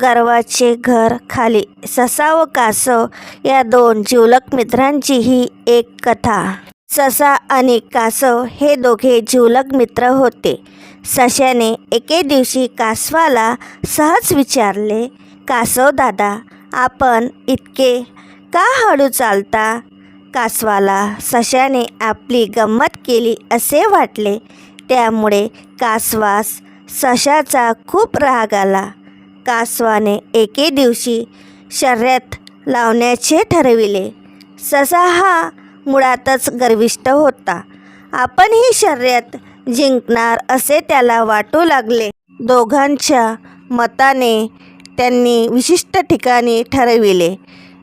गर्वाचे घर खाली. ससा व कासव या दोन जिवलग मित्रांची ही एक कथा. ससा आणि कासव हे दोघे जिवलग मित्र होते. सश्याने एके दिवशी कासवाला सहज विचारले कासव दादा आपण इतके का हळू चालता? कासवाला सश्याने आपली गंमत केली असे वाटले. त्यामुळे कासवास सशाचा खूप राग आला. कासवाने एके दिवशी शर्यत लावण्याचे ठरविले. ससा हा मुळातच गर्विष्ट होता. आपण ही शर्यत जिंकणार असे त्याला वाटू लागले. दोघांच्या मताने त्यांनी विशिष्ट ठिकाणी ठरविले.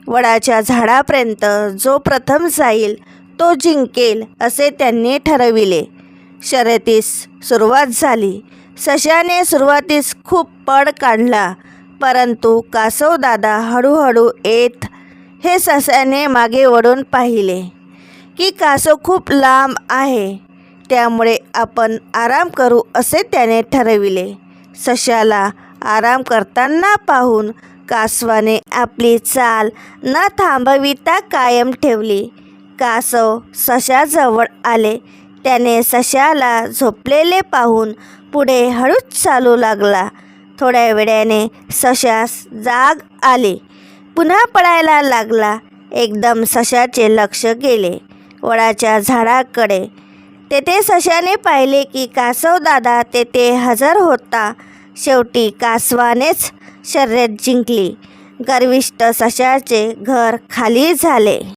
वडाच्या झाडापर्यंत जो प्रथम जाईल तो जिंकेल असे त्यांनी ठरविले. शर्यतीस सुरुवात झाली. सशाने सुरुवातीस खूप पड काढला परंतु कासवदादा हळूहळू येत हे सश्याने मागे वळून पाहिले की कासव खूप लांब आहे त्यामुळे आपण आराम करू असे त्याने ठरविले. सशाला आराम करताना पाहून कासवाने आपली चाल न थांबविता कायम ठेवली. कासव सशाजवळ आले त्याने सशाला झोपलेले पाहून पुढे हळूच चालू लागला. थोड्या वेळाने सशास जाग आली. पुन्हा पडायला लागला. एकदम सशाचे लक्ष गेले वडाच्या झाडाकडे. तेथे सशाने पाहिले की कासवदादा तेथे हजर होता. शेवटी कासवानेच शर्यत जिंकली. गर्विष्ट सशाचे घर खाली झाले.